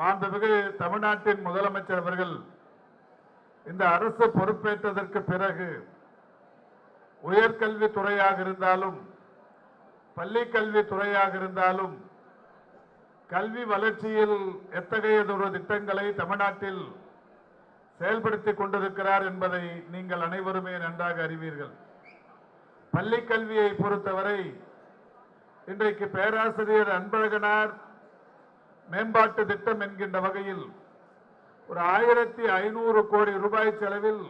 மாண்புமிகு தமிழ்நாட்டின் முதலமைச்சர் அவர்கள் இந்த அரசு பொறுப்பேற்றதற்கு பிறகு உயர்கல்வி துறையாக இருந்தாலும் பள்ளி கல்வித்துறையாக இருந்தாலும் கல்வி வளர்ச்சியில் எத்தகையதொரு திட்டங்களை தமிழ்நாட்டில் செயல்படுத்திக் கொண்டிருக்கிறார் என்பதை நீங்கள் அனைவருமே நன்றாக அறிவீர்கள். பள்ளி கல்வியை பொறுத்தவரை இன்றைக்கு பேராசிரியர் அன்பழகனார் மேம்பாட்டு திட்டம் என்கின்ற வகையில் ஒரு ஆயிரத்தி ஐநூறு கோடி ரூபாய் செலவில்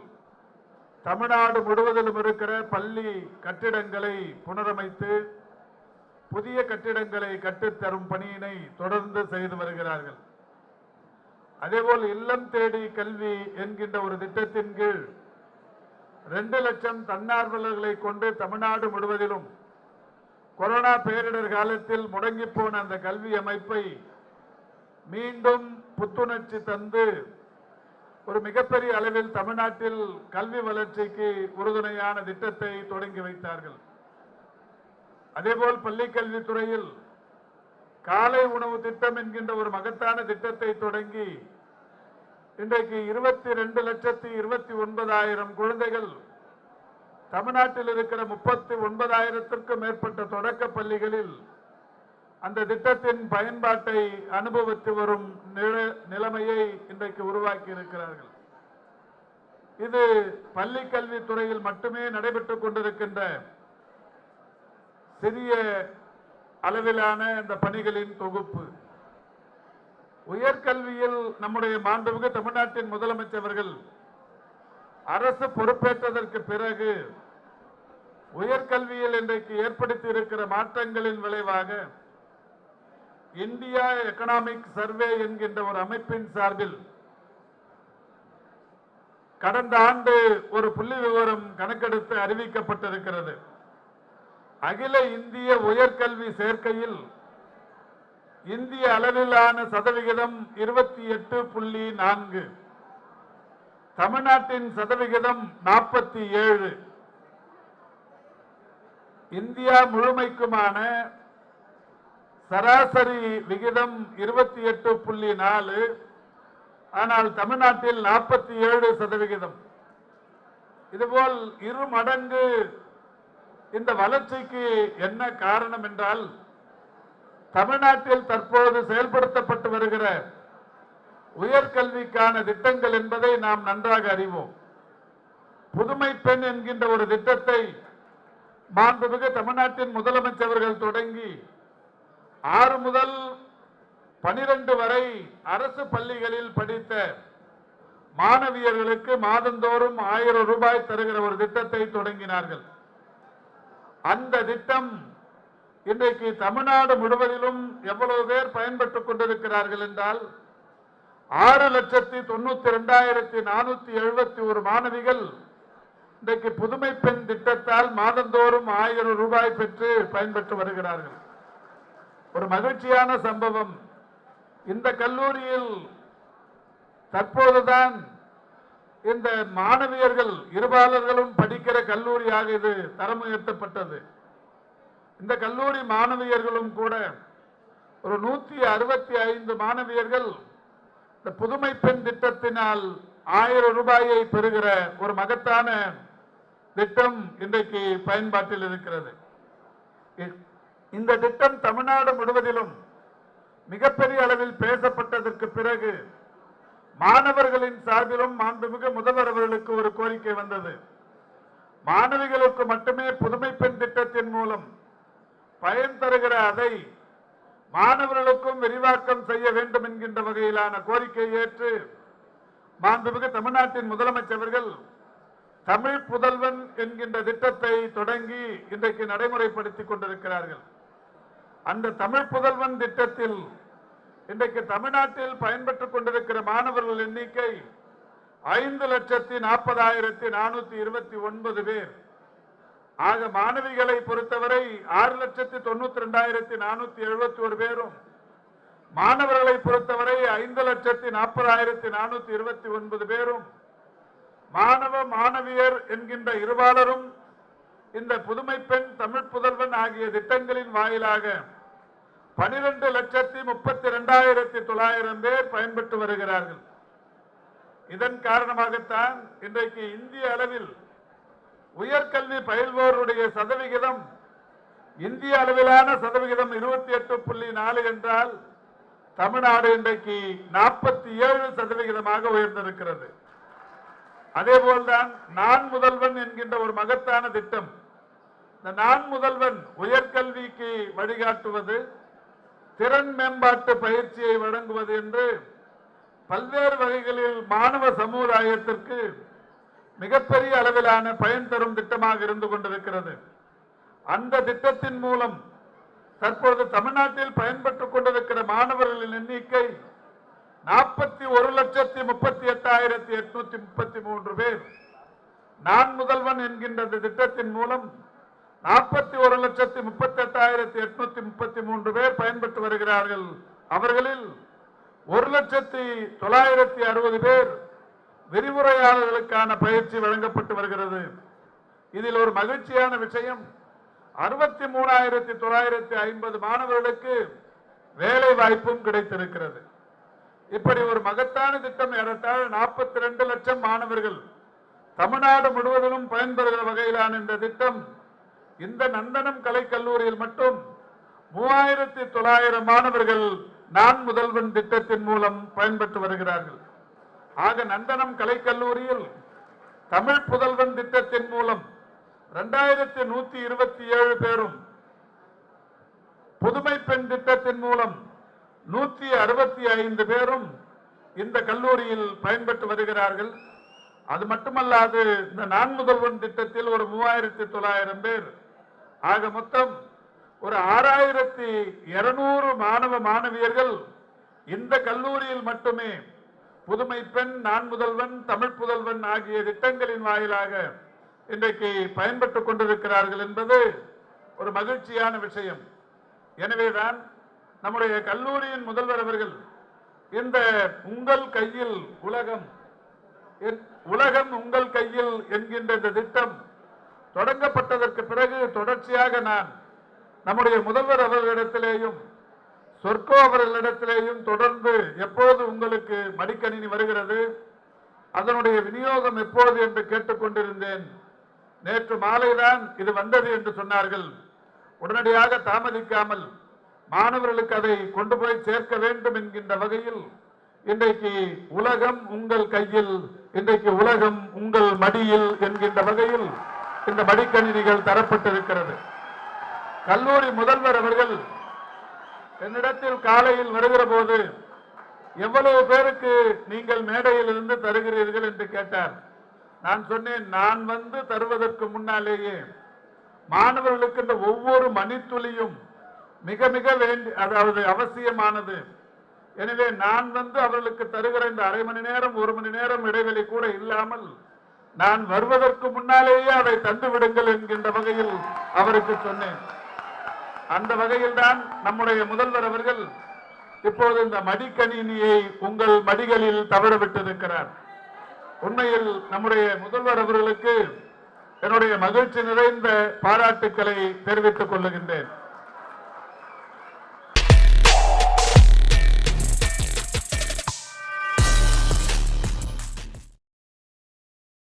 தமிழ்நாடு முழுவதிலும் இருக்கிற பள்ளி கட்டிடங்களை புனரமைத்து புதிய கட்டிடங்களை கட்டித்தரும் பணியினை தொடர்ந்து செய்து வருகிறார்கள். அதேபோல் இல்லம் தேடி கல்வி என்கின்ற ஒரு திட்டத்தின் கீழ் ரெண்டு லட்சம் தன்னார்வலர்களை கொண்டு தமிழ்நாடு முழுவதிலும் கொரோனா பேரிடர் காலத்தில் முடங்கி போன அந்த கல்வி அமைப்பை மீண்டும் புத்துணர்ச்சி தந்து ஒரு மிகப்பெரிய அளவில் தமிழ்நாட்டில் கல்வி வளர்ச்சிக்கு உறுதுணையான திட்டத்தை தொடங்கி வைத்தார்கள். அதேபோல் பள்ளி கல்வித்துறையில் காலை உணவு திட்டம் என்கின்ற ஒரு மகத்தான திட்டத்தை தொடங்கி இன்றைக்கு இருபத்தி ரெண்டு லட்சத்தி இருபத்தி ஒன்பதாயிரம் குழந்தைகள் தமிழ்நாட்டில் இருக்கிற முப்பத்தி ஒன்பதாயிரத்திற்கும் மேற்பட்ட தொடக்க பள்ளிகளில் அந்த திட்டத்தின் பயன்பாட்டை அனுபவித்து வரும் நில- நிலைமையை இன்றைக்கு உருவாக்கி இருக்கிறார்கள் இது பள்ளி கல்வித்துறையில் மட்டுமே நடைபெற்றுக் கொண்டிருக்கின்ற சிறிய அளவிலான இந்த பணிகளின் தொகுப்பு. உயர்கல்வியில் நம்முடைய மாண்புமிகு தமிழ்நாட்டின் முதலமைச்சர்கள் அரசு பொறுப்பேற்றதற்கு பிறகு உயர்கல்வியில் இன்றைக்கு ஏற்படுத்தி இருக்கிற மாற்றங்களின் விளைவாக இந்தியா எக்கனாமிக் சர்வே என்கின்ற ஒரு அமைப்பின் சார்பில் கடந்த ஆண்டு ஒரு புள்ளி விவரம் கணக்கெடுத்து அறிவிக்கப்பட்டிருக்கிறது. அகில இந்திய உயர்கல்வி சேர்க்கையில் இந்திய அளவிலான சதவிகிதம் இருபத்தி எட்டு புள்ளி நான்கு. தமிழ்நாட்டின் சதவிகிதம் நாற்பத்தி ஏழு. இந்தியா முழுமைக்குமான சராசரி விகிதம் இருபத்தி எட்டு புள்ளி நாலு ஆனால் தமிழ்நாட்டில் நாற்பத்தி ஏழு சதவிகிதம். இதுபோல் இரு மடங்கு இந்த வளர்ச்சிக்கு என்ன காரணம் என்றால் தமிழ்நாட்டில் தற்போது செயல்படுத்தப்பட்டு வருகிற உயர்கல்விக்கான திட்டங்கள் என்பதை நாம் நன்றாக அறிவோம். புதுமை பெண் என்கின்ற ஒரு திட்டத்தை மாண்புமிகு தமிழ்நாட்டின் முதலமைச்சர்கள் தொடங்கி ஆறு முதல் பனிரெண்டு வரை அரசு பள்ளிகளில் படித்த மாணவியர்களுக்கு மாதந்தோறும் ஆயிரம் ரூபாய் தருகிற ஒரு திட்டத்தை தொடங்கினார்கள். அந்த திட்டம் இன்றைக்கு தமிழ்நாடு முழுவதிலும் எவ்வளவு பேர் பயன்பட்டுக் கொண்டிருக்கிறார்கள் என்றால் ஆறு லட்சத்தி தொண்ணூத்தி ரெண்டாயிரத்தி நானூத்தி எழுபத்தி ஒரு மாணவிகள் இன்றைக்கு புதுமை பெண் திட்டத்தால் மாதந்தோறும் ஆயிரம் ரூபாய் பெற்று பயன்பெற்று வருகிறார்கள். ஒரு மகிழ்ச்சியான சம்பவம். இந்த கல்லூரியில் தற்போதுதான் இந்த மாணவியர்கள் இருபாலர்களும் படிக்கிற கல்லூரியாக இது தரம் உயர்த்தப்பட்டது இந்த கல்லூரி மாணவியர்களும் கூட ஒரு நூத்தி அறுபத்தி ஐந்து மாணவியர்கள் இந்த புதுமை பெண் திட்டத்தினால் ஆயிரம் ரூபாயை பெறுகிற ஒரு மகத்தான திட்டம் இன்றைக்கு பயன்பாட்டில் இருக்கிறது. இ- இந்த திட்டம் தமிழ்நாடு முழுவதிலும் மிகப்பெரிய அளவில் பேசப்பட்டதற்கு பிறகு மாணவர்களின் சார்பிலும் மாண்புமிகு முதல்வர் அவர்களுக்கு ஒரு கோரிக்கை வந்தது. மாணவிகளுக்கு மட்டுமே புதுமை பெண் திட்டத்தின் மூலம் பயன் தருகிற அதை மாணவர்களுக்கும் விரிவாக்கம் செய்ய வேண்டும் என்கின்ற வகையிலான கோரிக்கை ஏற்று மாண்புமிகு தமிழ்நாட்டின் முதலமைச்சர் தமிழ் புதல்வன் என்கின்ற திட்டத்தை தொடங்கி இன்றைக்கு நடைமுறைப்படுத்திக் கொண்டிருக்கிறார்கள். அந்த தமிழ் புதல்வன் திட்டத்தில் இன்றைக்கு தமிழ்நாட்டில் பயன்பெற்றுக் கொண்டிருக்கிற மாணவர்கள் எண்ணிக்கை ஐந்து லட்சத்தி நாற்பதாயிரத்தி நானூத்தி இருபத்தி ஒன்பது பேர். ஆக மாணவிகளை பொறுத்தவரை ஆறு லட்சத்தி தொண்ணூத்தி ரெண்டாயிரத்தி நானூத்தி எழுபத்தி ஒரு பேரும். மாணவர்களை பொறுத்தவரை ஐந்து லட்சத்தி நாற்பதாயிரத்தி நானூத்தி இருபத்தி ஒன்பது பேரும். மாணவ மாணவியர் என்கின்ற இருபாலரும் இந்த புதுமை பெண் தமிழ் புதல்வன் ஆகிய திட்டங்களின் வாயிலாக பனிரெண்டு லட்சத்தி முப்பத்தி ரெண்டாயிரத்தி தொள்ளாயிரம் பேர் பயன்பெற்று வருகிறார்கள். இதன் காரணமாகத்தான் இன்றைக்கு இந்திய அளவில் உயர்கல்வி பயில்வோருடைய சதவிகிதம் இந்திய அளவிலான சதவிகிதம் இருபத்தி எட்டு புள்ளி நாலு என்றால் தமிழ்நாடு இன்றைக்கு நாற்பத்தி ஏழு சதவிகிதமாக உயர்ந்திருக்கிறது. அதே போல்தான் நான் முதல்வன் என்கின்ற ஒரு மகத்தான திட்டம் இந்த நான் முதல்வன் உயர்கல்விக்கு வழிகாட்டுவது திறன் மேம்பாட்டு பயிற்சியை வழங்குவது என்று பல்வேறு வகைகளில் மாணவ சமுதாயத்திற்கு மிகப்பெரிய அளவிலான பயன் தரும் திட்டமாக இருந்து கொண்டிருக்கிறது. அந்த திட்டத்தின் மூலம் தற்போது தமிழ்நாட்டில் பயன்பெற்றுக் கொண்டிருக்கிற மாணவர்களின் எண்ணிக்கை நாற்பத்தி ஒரு லட்சத்தி முப்பத்தி எட்டாயிரத்தி எட்நூத்தி முப்பத்தி மூன்று பேர். நான் முதல்வன் என்கின்ற இந்த திட்டத்தின் மூலம் நாற்பத்தி ஒரு லட்சத்தி முப்பத்தி எட்டாயிரத்தி எட்நூத்தி முப்பத்தி மூன்று பேர் பயன்பெற்று வருகிறார்கள். அவர்களில் ஒரு லட்சத்தி தொள்ளாயிரத்தி அறுபது பேர் விரிவுரையாளர்களுக்கான பயிற்சி வழங்கப்பட்டு வருகிறது. இதில் ஒரு மகிழ்ச்சியான விஷயம் அறுபத்தி மூணாயிரத்தி தொள்ளாயிரத்தி ஐம்பது மாணவர்களுக்கு வேலை வாய்ப்பும் கிடைத்திருக்கிறது. இப்படி ஒரு மகத்தான திட்டம் ஏறத்தாழ நாற்பத்தி ரெண்டு லட்சம் மாணவர்கள் தமிழ்நாடு முழுவதிலும் பயன்பெறுகிற வகையிலான இந்த திட்டம் இந்த நந்தனம் கலைக்கல்லூரியில் மட்டும் மூவாயிரத்தி தொள்ளாயிரம் மாணவர்கள் நான் முதல்வன் திட்டத்தின் மூலம் பயன்பெற்று வருகிறார்கள். ஆக நந்தனம் கலைக்கல்லூரியில் தமிழ் புதல்வன் திட்டத்தின் மூலம் இரண்டாயிரத்தி நூத்தி இருபத்தி ஏழு பேரும் புதுமை பெண் திட்டத்தின் மூலம் நூத்தி அறுபத்தி ஐந்து பேரும் இந்த கல்லூரியில் பயன்பெற்று வருகிறார்கள். அது மட்டுமல்லாது இந்த நான் முதல்வன் திட்டத்தில் ஒரு மூவாயிரத்தி தொள்ளாயிரம் பேர் ஆக மொத்தம் ஒரு ஆறாயிரத்தி இருநூறு மாணவ மாணவியர்கள் இந்த கல்லூரியில் மட்டுமே புதுமை பெண் நான் முதல்வன் தமிழ் புதல்வன் ஆகிய திட்டங்களின் வாயிலாக இன்றைக்கு பயன்பட்டுக் கொண்டிருக்கிறார்கள் என்பது ஒரு மகிழ்ச்சியான விஷயம். எனவேதான் நம்முடைய கல்லூரியின் முதல்வர் அவர்கள் இந்த உங்கள் கையில் உலகம் உலகம் உங்கள் கையில் என்கின்ற இந்த திட்டம் தொடங்கப்பட்டதற்கு பிறகு தொடர்ச்சியாக நான் நம்முடைய முதல்வர் அவர்களிடத்திலேயும் சொர்க்கோ அவர்களிடத்திலேயும் தொடர்ந்து எப்போது உங்களுக்கு மடிக்கணினி வருகிறது அதனுடைய விநியோகம் எப்போது என்று கேட்டுக்கொண்டிருந்தேன். நேற்று மாலைதான் இது வந்தது என்று சொன்னார்கள். உடனடியாக தாமதிக்காமல் மாணவர்களுக்கு அதை கொண்டு போய் சேர்க்க வேண்டும் என்கின்ற வகையில் இன்றைக்கு உலகம் உங்கள் கையில் இன்றைக்கு உலகம் உங்கள் மடியில் என்கின்ற வகையில் இந்த மடிக்கணினிகள் தரப்பட்டிருக்கிறது. கல்லூரி முதல்வர் அவர்கள் என்னிடத்தில் காலையில் வருகிற போது எவ்வளவு பேருக்கு நீங்கள் மேடையில் இருந்து தருகிறீர்கள்? என்று கேட்டார். நான் சொன்னேன் நான் வந்து தருவதற்கு முன்னாலேயே மாணவர்களுக்கு இந்த ஒவ்வொரு மணித்துளியும் மிக மிக வேண்டி அதாவது அவசியமானது. எனவே நான் வந்து அவர்களுக்கு தருகிற இந்த அரை மணி நேரம் ஒரு மணி நேரம் இடைவெளி கூட இல்லாமல் நான் வருவதற்கு முன்னாலேயே அதை தந்து விடுங்கள் என்கின்ற வகையில் அவருக்கு சொன்னேன். அந்த வகையில் தான் நம்முடைய முதல்வர் அவர்கள் இப்போது இந்த மடிக்கணினியை உங்கள் மடிகளில் தவற விட்டிருக்கிறார் உண்மையில் நம்முடைய முதல்வர் அவர்களுக்கு என்னுடைய மகிழ்ச்சி நிறைந்த பாராட்டுக்களை தெரிவித்துக் கொள்ளுகின்றேன்.